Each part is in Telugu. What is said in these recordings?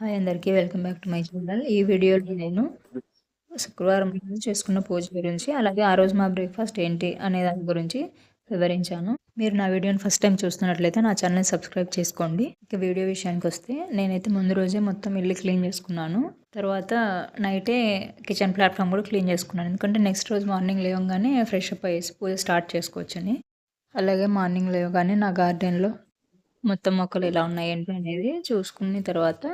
హాయ్ అందరికీ welcome back to my channel. ఈ వీడియోలో నేను శుక్రవారం రోజు చేసుకున్న పూజ గురించి అలాగే ఆ రోజు మా బ్రేక్ఫాస్ట్ ఏంటి అనే దాని గురించి వివరించాను. మీరు నా వీడియోని ఫస్ట్ టైం చూస్తున్నట్లయితే నా ఛానల్ని సబ్స్క్రైబ్ చేసుకోండి. ఇక వీడియో విషయానికి వస్తే నేనైతే ముందు రోజే మొత్తం ఇల్లు క్లీన్ చేసుకున్నాను. తర్వాత నైటే కిచెన్ ప్లాట్ఫామ్ కూడా క్లీన్ చేసుకున్నాను. ఎందుకంటే నెక్స్ట్ రోజు మార్నింగ్ లేవగానే ఫ్రెష్ అప్ అయ్యేసి పూజ స్టార్ట్ చేసుకోవచ్చని. అలాగే మార్నింగ్ లేవగానే నా గార్డెన్లో మొత్తం మొక్కలు ఎలా ఉన్నాయి ఏంటి అనేది చూసుకున్న తర్వాత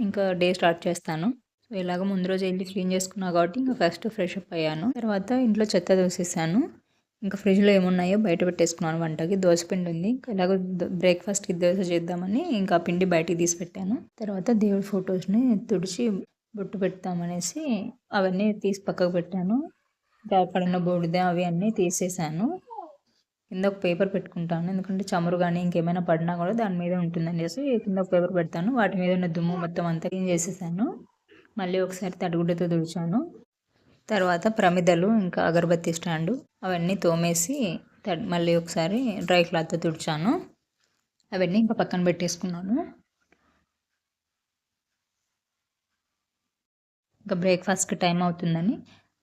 ఇంకా డే స్టార్ట్ చేస్తాను. సో ఇలాగ ముందు రోజు వెళ్ళి క్లీన్ చేసుకున్నా కాబట్టి ఇంకా ఫస్ట్ ఫ్రెష్ అప్ అయ్యాను. తర్వాత ఇంట్లో చెత్త దోసేసాను ఇంకా ఫ్రిడ్జ్లో ఏమున్నాయో బయట పెట్టేసుకున్నాను. వంటకి దోశపిండి ఉంది. ఇంకా ఇలాగ బ్రేక్ఫాస్ట్కి దోశ చేద్దామని ఇంకా పిండి బయటికి తీసి పెట్టాను. తర్వాత దేవుడి ఫొటోస్ని తుడిచి బొట్టు పెడతామనేసి అవన్నీ తీసి పక్కకు పెట్టాను. అక్కడ ఉన్న బూడిద అవి అన్నీ తీసేసాను. కింద ఒక పేపర్ పెట్టుకుంటాను. ఎందుకంటే చమురు కానీ ఇంకేమైనా పడినా కూడా దాని మీద ఉంటుందని చేసి కింద ఒక పేపర్ పెడతాను. వాటి మీద ఉన్న దుమ్ము మొత్తం అంతా క్లీన్ చేసేసాను. మళ్ళీ ఒకసారి తడిగుడ్డతో తుడిచాను. తర్వాత ప్రమిదలు ఇంకా అగరబత్తి స్టాండు అవన్నీ తోమేసి మళ్ళీ ఒకసారి డ్రై క్లాత్తో తుడిచాను. అవన్నీ ఇంకా పక్కన పెట్టేసుకున్నాను. ఇంకా బ్రేక్ఫాస్ట్కి టైం అవుతుందని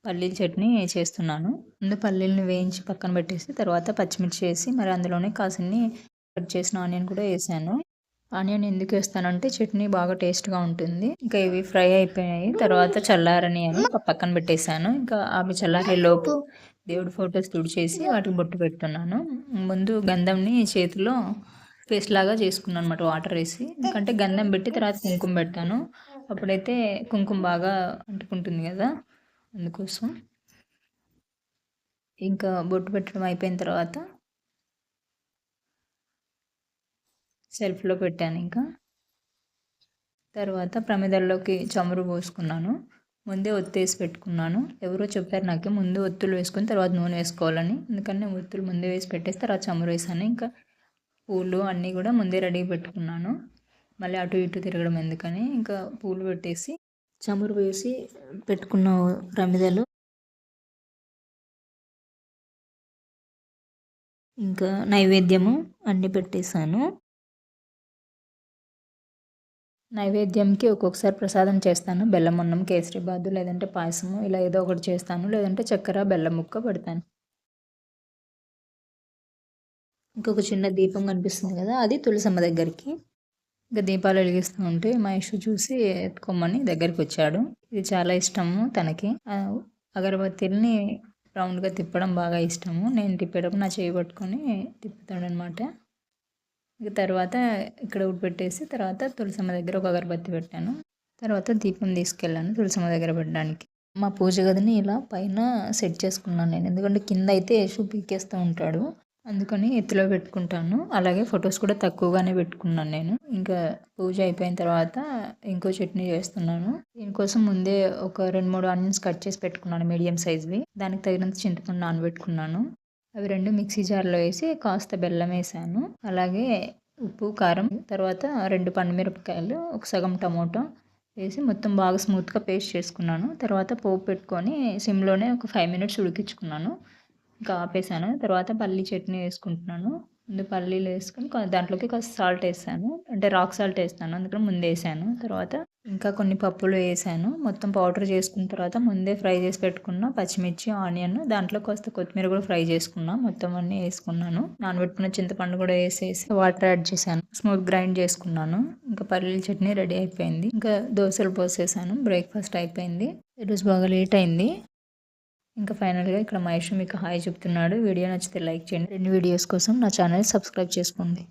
పల్లీల చట్నీ చేస్తున్నాను. ముందు పల్లీలను వేయించి పక్కన పెట్టేసి తర్వాత పచ్చిమిర్చి వేసి మరి అందులోనే కాసిన్ని కట్ చేసిన ఆనియన్ కూడా వేసాను. ఆనియన్ ఎందుకు వేస్తానంటే చట్నీ బాగా టేస్ట్గా ఉంటుంది. ఇంకా ఇవి ఫ్రై అయిపోయాయి. తర్వాత చల్లారని అని పక్కన పెట్టేశాను. ఇంకా అవి చల్లారే లోపు దేవుడి ఫొటోస్ తుడిచేసి వాటికి బొట్టు పెడుతున్నాను. ముందు గంధంని చేతిలో పేస్ట్ లాగా చేసుకున్నాను అనమాట వాటర్ వేసి. ఎందుకంటే గంధం పెట్టి తర్వాత కుంకుమ పెడతాను. అప్పుడైతే కుంకుమ బాగా అంటుకుంటుంది కదా. అందుకోసం. ఇంకా బొట్టు పెట్టడం అయిపోయిన తర్వాత సెల్ఫ్లో పెట్టాను ఇంకా. తర్వాత ప్రమిదల్లోకి చమురు పోసుకున్నాను. ముందే ఒత్తేసి పెట్టుకున్నాను. ఎవరో చెప్పారు నాకు ముందు ఒత్తులు వేసుకుని తర్వాత నూనె వేసుకోవాలని. ఎందుకంటే నేను ఒత్తులు ముందే వేసి పెట్టేసి తర్వాత చమురు వేసాను. ఇంకా పూలు అన్నీ కూడా ముందే రెడీ పెట్టుకున్నాను. మళ్ళీ అటు ఇటు తిరగడం ఎందుకని ఇంకా పూలు పెట్టేసి చమురు వేసి పెట్టుకున్న ప్రమిదలు ఇంకా నైవేద్యము అన్నీ పెట్టేశాను. నైవేద్యంకి ఒక్కొక్కసారి ప్రసాదం చేస్తాను. బెల్లం అన్నం కేసరి బాదు లేదంటే పాయసము ఇలా ఏదో ఒకటి చేస్తాను. లేదంటే చక్కెర బెల్లం ముక్క పెడతాను. ఇంకొక చిన్న దీపం కనిపిస్తుంది కదా అది తులసమ్మ దగ్గరికి. ఇంకా దీపాలు వెలిగిస్తూ ఉంటే మహేష్ చూసి ఎత్తుకోమని దగ్గరికి వచ్చాడు. ఇది చాలా ఇష్టము తనకి. అగరబత్తిని రౌండ్గా తిప్పడం బాగా ఇష్టము. నేను తిప్పేటప్పుడు నా చేయి పట్టుకొని తిప్పుతాడనమాట. ఇక తర్వాత ఇక్కడ పెట్టేసి తర్వాత తులసమ్మ దగ్గర ఒక అగరబత్తి పెట్టాను. తర్వాత దీపం తీసుకెళ్ళాను తులసమ్మ దగ్గర పెట్టడానికి. మా పూజ గదిని ఇలా పైన సెట్ చేసుకున్నాను నేను. ఎందుకంటే కింద అయితే షూ పీకేస్తూ ఉంటాడు. అందుకని ఎత్తులో పెట్టుకుంటాను. అలాగే ఫొటోస్ కూడా తక్కువగానే పెట్టుకున్నాను నేను. ఇంకా పూజ అయిపోయిన తర్వాత ఇంకో చట్నీ చేస్తున్నాను. దీనికోసం ముందే ఒక రెండు మూడు ఆనియన్స్ కట్ చేసి పెట్టుకున్నాను మీడియం సైజ్వి. దానికి తగినంత చింతపండు నానబెట్టుకున్నాను. అవి రెండు మిక్సీ జార్లో వేసి కాస్త బెల్లం వేసాను. అలాగే ఉప్పు కారం తర్వాత రెండు పండుమిరపకాయలు ఒక సగం టమోటో వేసి మొత్తం బాగా స్మూత్గా పేస్ట్ చేసుకున్నాను. తర్వాత పోపు పెట్టుకొని సిమ్లోనే ఒక ఫైవ్ మినిట్స్ ఉడికించుకున్నాను. ఇంకా ఆపేసాను. తర్వాత పల్లీ చట్నీ వేసుకుంటున్నాను. ముందు పల్లీలు వేసుకుని దాంట్లోకి కాస్త సాల్ట్ వేసాను. అంటే రాక్ సాల్ట్ వేస్తాను. అందుకని ముందు వేసాను. తర్వాత ఇంకా కొన్ని పప్పులు వేసాను. మొత్తం పౌడర్ చేసుకున్న తర్వాత ముందే ఫ్రై చేసి పెట్టుకున్న పచ్చిమిర్చి ఆనియన్ దాంట్లో కాస్త కొత్తిమీర కూడా ఫ్రై చేసుకున్నా. మొత్తం అన్నీ వేసుకున్నాను. నానబెట్టుకున్న చింతపండు కూడా వేసేసి వాటర్ యాడ్ చేశాను. స్మూత్ గ్రైండ్ చేసుకున్నాను. ఇంకా పల్లీల చట్నీ రెడీ అయిపోయింది. ఇంకా దోశలు పోసేసాను. బ్రేక్ఫాస్ట్ అయిపోయింది. ఈరోజు బాగా లేట్ అయింది. ఇంకా ఫైనల్గా ఇక్కడ మహేష్ మీకు హాయ్ చెప్తున్నాడు. వీడియో నచ్చితే లైక్ చేయండి. రెండు వీడియోస్ కోసం నా ఛానల్ సబ్స్క్రైబ్ చేసుకోండి.